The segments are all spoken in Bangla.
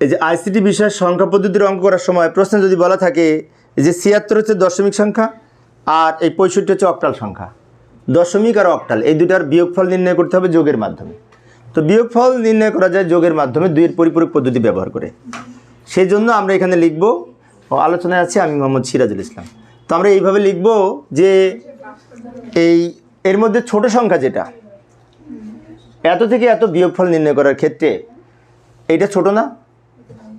এই যে আইসিটি বিষয়ের সংখ্যা পদ্ধতির অঙ্ক করার সময় প্রশ্নে যদি বলা থাকে যে ছিয়াত্তর হচ্ছে দশমিক সংখ্যা আর এই পঁয়ষট্টি হচ্ছে অক্টাল সংখ্যা। দশমিক আর অক্টাল, এই দুটার বিয়োগফল নির্ণয় করতে হবে যোগের মাধ্যমে। তো বিয়োগফল নির্ণয় করা যায় যোগের মাধ্যমে দুইয়ের পরিপূরক পদ্ধতি ব্যবহার করে। সেই জন্য আমরা এখানে লিখব, ও আলোচনায় আছে আমি মোহাম্মদ সিরাজুল ইসলাম। তো আমরা এইভাবে লিখব যে এই এর মধ্যে ছোট সংখ্যা যেটা, এত থেকে এত বিয়োগফল নির্ণয় করার ক্ষেত্রে এইটা ছোট না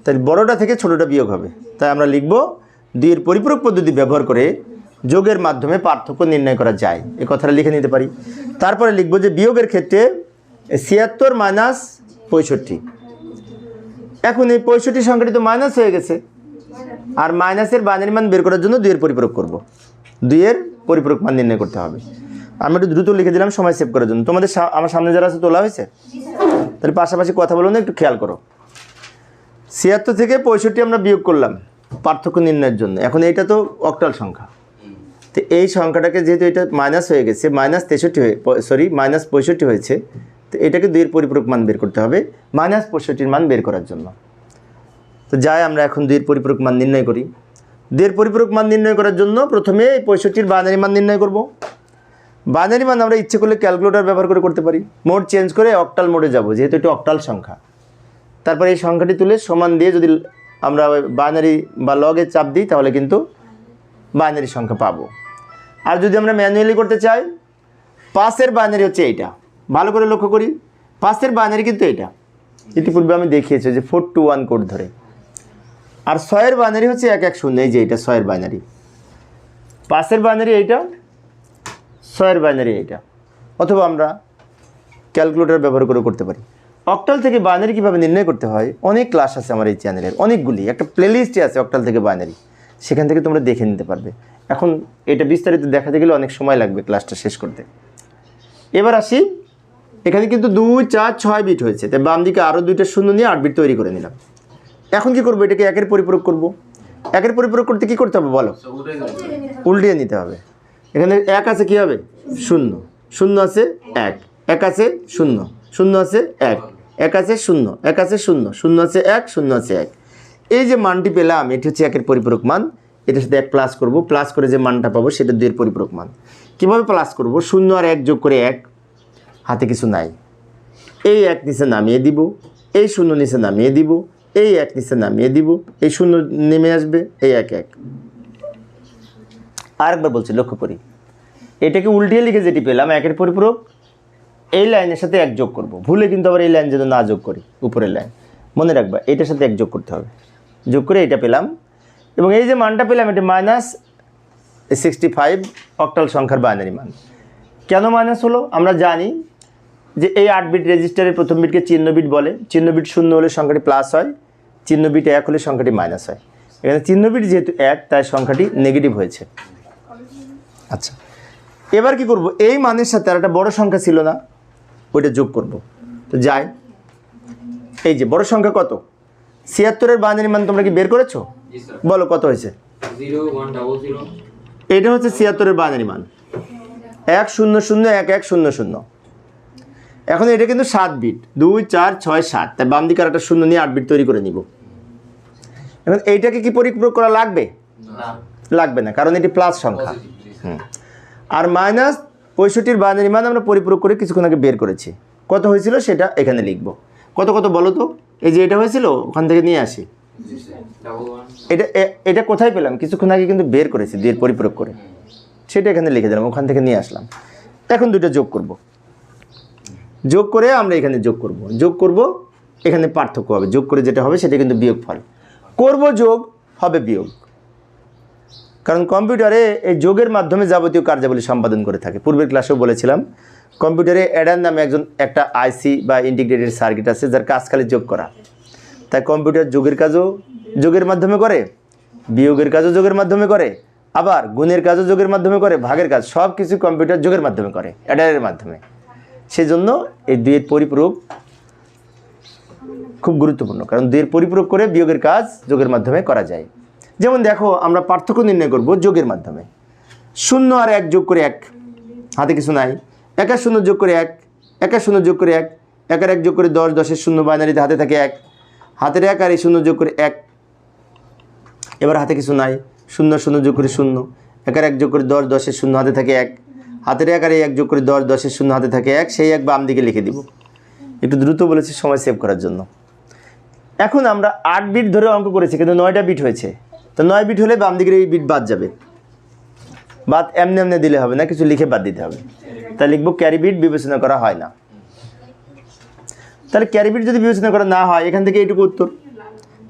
তাই বড়টা থেকে ছোটটা বিয়োগ হবে। তাই আমরা লিখব দুইয়ের পরিপূরক পদ্ধতি ব্যবহার করে যোগের মাধ্যমে পার্থক্য নির্ণয় করা যায়। এ কথাটা লিখে নিতে পারি। তারপরে লিখব যে বিয়োগের ক্ষেত্রে ছিয়াত্তর মাইনাস পঁয়ষট্টি। এখন এই পঁয়ষট্টি সংখ্যাটি তো মাইনাস হয়ে গেছে। আর মাইনাসের বাইনারি মান বের করার জন্য দুইয়ের পরিপূরক করব। দুইয়ের পরিপূরক মান নির্ণয় করতে হবে। আমি একটু দ্রুত লিখে দিলাম সময় সেভ করার জন্য। তোমাদের আমার সামনে যারা আছে তোলা হয়েছে? তাহলে পাশাপাশি কথা বলো না, একটু খেয়াল করো। ছিয়াত্তর থেকে পঁয়ষট্টি আমরা বিয়োগ করলাম পার্থক্য নির্ণয়ের জন্য। এখন এইটা তো অক্টাল সংখ্যা। তো এই সংখ্যাটাকে যেহেতু এটা মাইনাস হয়ে গেছে মাইনাস তেষট্টি হয়ে সরি মাইনাস পঁয়ষট্টি হয়েছে, তো এটাকে দুইয়ের পরিপূরক মান বের করতে হবে মাইনাস পঁয়ষট্টির মান বের করার জন্য। তো যাই আমরা এখন দুইয়ের পরিপূরক মান নির্ণয় করি। দুইয়ের পরিপূরক মান নির্ণয় করার জন্য প্রথমে এই পঁয়ষট্টির বাইনারি মান নির্ণয় করব। বাইনারি মান আমরা ইচ্ছে করলে ক্যালকুলেটর ব্যবহার করে করতে পারি। মোড চেঞ্জ করে অক্টাল মোডে যাব, যেহেতু এটা অক্টাল সংখ্যা। তারপরে এই সংখ্যাটি তুলে সমান দিয়ে যদি আমরা বাইনারি বা লগে চাপ দিই, তাহলে কিন্তু বাইনারি সংখ্যা পাবো। আর যদি আমরা ম্যানুয়ালি করতে চাই পাসের বাইনারি হচ্ছে এইটা। ভালো করে লক্ষ্য করি পাসের বাইনারি কিন্তু এটা ইতিপূর্বে আমি দেখিয়েছি যে ফোর টু ওয়ান কোড ধরে। আর ছয়ের বাইনারি হচ্ছে এক এক শূন্য, এই যে এটা ছয়ের বাইনারি পাসের বাইনারি এইটা, ছয়ের বাইনারি এইটা। অথবা আমরা ক্যালকুলেটর ব্যবহার করে করতে পারি। অক্টাল থেকে বাইনারি কীভাবে নির্ণয় করতে হয়? অনেক ক্লাস আছে আমার এই চ্যানেলের অনেকগুলি একটা প্লেলিস্টে আছে অক্টাল থেকে বাইনারি সেখান থেকে তোমরা দেখে নিতে পারবে। এখন এটা বিস্তারিত দেখাতে গেলে অনেক সময় লাগবে ক্লাসটা শেষ করতে। এবার আসি এখানে কিন্তু দুই চার ছয় বিট হয়েছে। তাই বাম দিকে আরও দুইটা শূন্য নিয়ে আট বিট তৈরি করে নিলাম। এখন কি করব? এটাকে একের পরিপূরক করব। একের পরিপূরক করতে কি করতে হবে বলো? উল্টিয়ে নিতে হবে। এখানে এক আছে কি হবে? শূন্য। শূন্য আছে এক। এক আছে শূন্য। শূন্য আছে এক। এক আছে শূন্য, এক আছে শূন্য শূন্য আছে এক, শূন্য আছে এক। এই যে মানটি পেলাম, এটি হচ্ছে একের পরিপূরক মান। এটার সাথে এক প্লাস করব প্লাস করে যে মানটা পাবো সেটা দুইয়ের পরিপূরক মান। কীভাবে প্লাস করব? শূন্য আর এক যোগ করে এক, হাতে কিছু নাই। এই এক নিচে নামিয়ে দিব, এই শূন্য নিচে নামিয়ে দিব, এই এক নিচে নামিয়ে দিব, এই শূন্য নেমে আসবে, এই এক এক। আরেকবার বলছি, লক্ষ্য করি। এটাকে উল্টিয়ে লিখে যেটি পেলাম, একের পরিপূরক এই লাইনের সাথে এক যোগ করব। ভুলে কিন্তু আবার এই লাইন যেন না যোগ করি, উপরের লাইন। মনে রাখবা, এটার সাথে এক যোগ করতে হবে। যোগ করে এটা পেলাম। এবং এই যে মানটা পেলাম, এটা মাইনাস সিক্সটি ফাইভ অক্টাল সংখ্যার বাইনারি মান। কেন মাইনাস হলো? আমরা জানি যে এই আট বিট রেজিস্টারের প্রথম বিটকে চিহ্ন বিট বলে। চিহ্ন বিট শূন্য হলে সংখ্যাটি প্লাস হয়, চিহ্ন বিট এক হলে সংখ্যাটি মাইনাস হয়। এখানে চিহ্ন বিট যেহেতু এক, তাই সংখ্যাটি নেগেটিভ হয়েছে। আচ্ছা। এবার কি করব? এই মানের সাথে আর একটা বড় সংখ্যা ছিল না। ওইটা যোগ করব। তো যাই। এই যে বড় সংখ্যা কত? ছিয়াত্তরের বাইনারি মান তোমরা কি বের করেছ? বলো কত হয়েছে? এটা হচ্ছে ছিয়াত্তরের বাইনারি মান। এক শূন্য শূন্য এক এক শূন্য শূন্য। এখন এটা কিন্তু সাত বিট। দুই চার ছয় সাত। তাই বাম দিকে একটা শূন্য নিয়ে আট বিট তৈরি করে নিব। এখন এইটাকে কি পরিপূরক করা লাগবে? লাগবে না কারণ এটি প্লাস সংখ্যা। হুম। আর মাইনাস পঁয়ষট্টির বাইনারি মান আমরা পরিপূরক করে কিছুক্ষণ আগে বের করেছি। কত হয়েছিল সেটা এখানে লিখব। কত কত বলো তো? এই যে এটা হয়েছিল, ওখান থেকে নিয়ে আসি। এটা এটা কোথায় পেলাম? কিছুক্ষণ আগে কিন্তু বের করেছি দুইয়ের পরিপূরক করে। সেটা এখানে লিখে দিলাম, ওখান থেকে নিয়ে আসলাম। এখন দুটো যোগ করব। যোগ করে আমরা এখানে যোগ করব। যোগ করব, এখানে পার্থক্য হবে। যোগ করে যেটা হবে সেটা কিন্তু বিয়োগ ফল করব যোগ, হবে বিয়োগ। কারণ কম্পিউটারে এই যোগের মাধ্যমে যাবতীয় কার্যাবলী সম্পাদন করে থাকে। পূর্বের ক্লাসেও বলেছিলাম, কম্পিউটারে অ্যাডার নামে একজন, একটা আইসি বা ইন্টিগ্রেটেড সার্কিট আছে যার কাজ খালি যোগ করা। তাই কম্পিউটার যোগের কাজও যোগের মাধ্যমে করে, বিয়োগের কাজও যোগের মাধ্যমে করে, আবার গুণের কাজও যোগের মাধ্যমে করে, ভাগের কাজ সব কিছু কম্পিউটার যোগের মাধ্যমে করে, অ্যাডারের মাধ্যমে। সেজন্য এই দুইয়ের পরিপূরক খুব গুরুত্বপূর্ণ, কারণ দুইয়ের পরিপূরক করে বিয়োগের কাজ যোগের মাধ্যমে করা যায়। যেমন দেখো, আমরা পার্থক্য নির্ণয় করব যোগের মাধ্যমে। শূন্য আর এক যোগ করে এক, হাতে কিছু নাই। একা শূন্য যোগ করে এক, একা শূন্য যোগ করে এক একার এক যোগ করে দশ, দশের শূন্য বাইনারিতে হাতে থাকে এক। হাতের এক আর এই শূন্য যোগ করে এক, এবার হাতে কিছু নাই। শূন্য শূন্য যোগ করে শূন্য একার এক যোগ করে দশ, দশের শূন্য হাতে থাকে এক। হাতের এক আর এই এক যোগ করে দশ, দশের শূন্য হাতে থাকে এক, সেই এক বাম দিকে লিখে দিব। একটু দ্রুত বলেছি, সময় সেভ করার জন্য। এখন আমরা আট বিট ধরে অঙ্ক করেছি, কিন্তু নয়টা বিট হয়েছে। তো নয় বিট হলে বাম দিকের এই বিট বাদ যাবে। বাদ এমনি এমনি দিলে হবে না, কিছু লিখে বাদ দিতে হবে। তাই লিখব ক্যারি বিট বিবেচনা করা হয় না। তাহলে ক্যারি বিট যদি বিবেচনা করা না হয়, এখান থেকে এইটুকু উত্তর।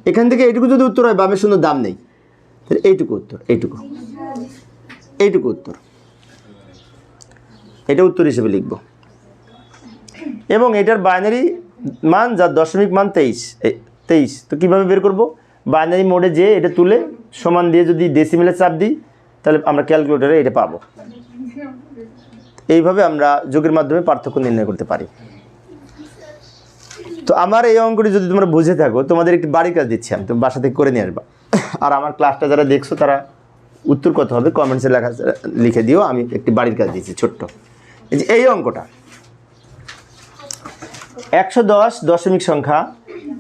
এখান থেকে এইটুকু যদি উত্তর হয়, বামের শূন্য দাম নেই। তাহলে এইটুকু উত্তর, এইটুকু। এইটুকু উত্তর। এটা উত্তর হিসেবে লিখব। এবং এটার বাইনারি মান যা দশমিক মান তেইশ তেইশ, তো কীভাবে বের করব? বাইনারি মোডে যে এটা তুলে সমান দিয়ে যদি ডেসিমেলে চাপ দিই, তাহলে আমরা ক্যালকুলেটারে এটা পাবো। এইভাবে আমরা যোগের মাধ্যমে পার্থক্য নির্ণয় করতে পারি। তো আমার এই অঙ্কটি যদি তোমরা বুঝে থাকো, তোমাদের একটি বাড়ির কাজ দিচ্ছি আমি, তুমি বাসা থেকে করে নিয়ে আসবা। আর আমার ক্লাসটা যারা দেখছ, তারা উত্তর কত হবে? কমেন্টসে লেখা লিখে দিও, আমি একটি বাড়ির কাজ দিচ্ছি, ছোট্ট। এই যে এই অঙ্কটা। একশো দশ দশমিক সংখ্যা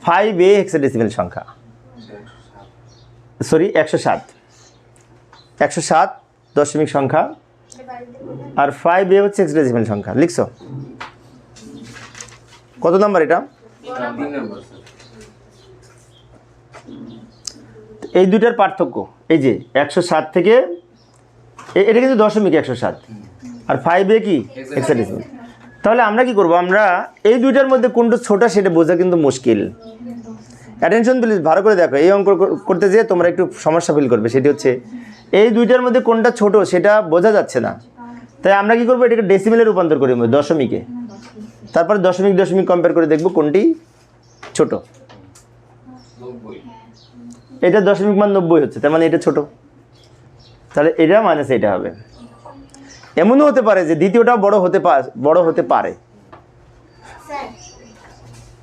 ফাইভ এ হেক্সাডেসিমেল সংখ্যা। সরি, একশো সাত। একশো সাত দশমিক সংখ্যা আর ফাইভ এ হচ্ছে হেক্সাডেসিমেল সংখ্যা, লিখছো? কত নাম্বার এটা? এই দুটার পার্থক্য, এই যে একশো সাত থেকে এটা কিন্তু দশমিক একশো সাত। আর ফাইভ এ কি? হেক্সাডেসিমেল তাহলে আমরা কি করব? আমরা এই দুইটার মধ্যে কোনটা ছোটা সেটা বোঝা কিন্তু মুশকিল। অ্যাটেনশন প্লিজ ভালো করে দেখো। এই অঙ্ক করতে যেয়ে তোমরা একটু সমস্যা ফিল করবে, সেটি হচ্ছে এই দুইটার মধ্যে কোনটা ছোট সেটা বোঝা যাচ্ছে না। তাই আমরা কি করব? এটাকে ডেসিমেলে রূপান্তর করি দশমিকে তারপরে দশমিক দশমিক কম্পেয়ার করে দেখব কোনটি ছোট। এটা দশমিক মান নব্বই হচ্ছে, তার মানে এটা ছোট। তাহলে এটা মাইনাস এটা হবে। এমনও হতে পারে যে দ্বিতীয়টা বড় হতে বড় হতে পারে।